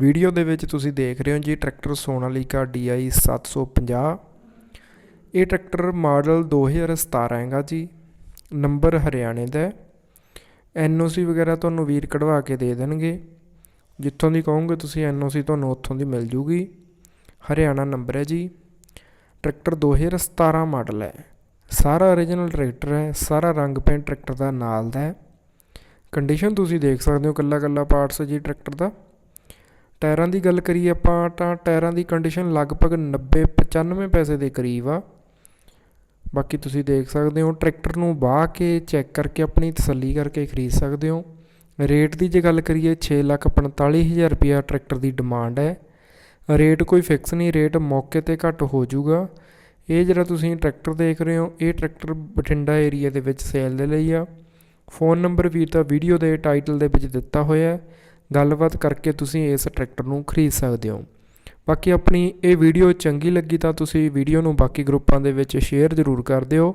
Video ਦੇ ਵਿੱਚ ਤੁਸੀਂ ਦੇਖ ਰਹੇ ਹੋ ਜੀ ਟਰੈਕਟਰ ਸੋਨਾਲੀਕਾ DI 750 ਇਹ ਟਰੈਕਟਰ ਮਾਡਲ 2017 ਹੈਗਾ ਜੀ, ਨੰਬਰ ਹਰਿਆਣੇ ਦਾ ਹੈ। NOC ਵਗੈਰਾ ਤੁਹਾਨੂੰ ਵੀਰ ਕਢਵਾ ਕੇ ਦੇ ਦੇਣਗੇ। ਜਿੱਥੋਂ ਦੀ ਕਹੋਗੇ ਤੁਸੀਂ NOC ਤੁਹਾਨੂੰ ਉੱਥੋਂ ਦੀ ਮਿਲ ਜੂਗੀ। ਹਰਿਆਣਾ ਨੰਬਰ ਹੈ ਜੀ। ਟਰੈਕਟਰ 2017 ਮਾਡਲ ਹੈ। ਸਾਰਾ origignal ਟਰੈਕਟਰ ਹੈ, ਸਾਰਾ ਰੰਗ ਪੇਂਟ ਟਰੈਕਟਰ ਦਾ ਨਾਲ ਦਾ ਹੈ। ਕੰਡੀਸ਼ਨ ਤੁਸੀਂ ਦੇਖ ਸਕਦੇ ਹੋ ਕੱਲਾ ਕੱਲਾ ਪਾਰਟਸ ਜੀ ਟਰੈਕਟਰ ਦਾ। ਟਾਇਰਾਂ ਦੀ ਗੱਲ ਕਰੀਏ ਆਪਾਂ, ਤਾਂ ਟਾਇਰਾਂ ਦੀ ਕੰਡੀਸ਼ਨ ਲਗਭਗ 90 95 ਪੈਸੇ ਦੇ ਕਰੀਬ ਆ। ਬਾਕੀ ਤੁਸੀਂ ਦੇਖ ਸਕਦੇ ਹੋ, ਟਰੈਕਟਰ ਨੂੰ ਵਾਹ ਕੇ ਚੈੱਕ ਕਰਕੇ ਆਪਣੀ ਤਸੱਲੀ ਕਰਕੇ ਖਰੀਦ ਸਕਦੇ ਹੋ। ਰੇਟ ਦੀ ਜੇ ਗੱਲ ਕਰੀਏ 645000 ਰੁਪਿਆ ਟਰੈਕਟਰ ਦੀ ਡਿਮਾਂਡ ਹੈ। ਰੇਟ ਕੋਈ ਫਿਕਸ ਨਹੀਂ, ਰੇਟ ਮੌਕੇ ਤੇ ਘੱਟ ਹੋ ਜਾਊਗਾ। ਇਹ ਜਿਹੜਾ ਤੁਸੀਂ ਟਰੈਕਟਰ ਦੇਖ ਰਹੇ ਹੋ, ਇਹ ਟਰੈਕਟਰ ਬਠਿੰਡਾ ਏਰੀਆ ਦੇ ਵਿੱਚ ਸੇਲ ਦੇ ਲਈ ਆ। ਫੋਨ ਨੰਬਰ ਵੀਰ ਦਾ ਵੀਡੀਓ ਦੇ ਟਾਈਟਲ ਦੇ ਵਿੱਚ ਦਿੱਤਾ ਹੋਇਆ ਹੈ। ਗੱਲਬਾਤ ਕਰਕੇ ਤੁਸੀਂ ਇਸ ਟਰੈਕਟਰ ਨੂੰ ਖਰੀਦ ਸਕਦੇ ਹੋ। ਬਾਕੀ ਆਪਣੀ ਇਹ ਵੀਡੀਓ ਚੰਗੀ ਲੱਗੀ ਤਾਂ ਤੁਸੀਂ ਵੀਡੀਓ ਨੂੰ ਬਾਕੀ ਗਰੁੱਪਾਂ ਦੇ ਵਿੱਚ ਸ਼ੇਅਰ ਜ਼ਰੂਰ ਕਰ ਦਿਓ।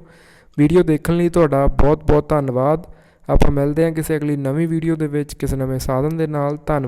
ਵੀਡੀਓ ਦੇਖਣ ਲਈ ਤੁਹਾਡਾ ਬਹੁਤ ਬਹੁਤ ਧੰਨਵਾਦ। ਆਪਾਂ ਮਿਲਦੇ ਹਾਂ ਕਿਸੇ ਅਗਲੀ ਨਵੀਂ ਵੀਡੀਓ ਦੇ ਵਿੱਚ ਕਿਸੇ ਨਵੇਂ ਸਾਧਨ ਦੇ ਨਾਲ। ਧੰਨਵਾਦ।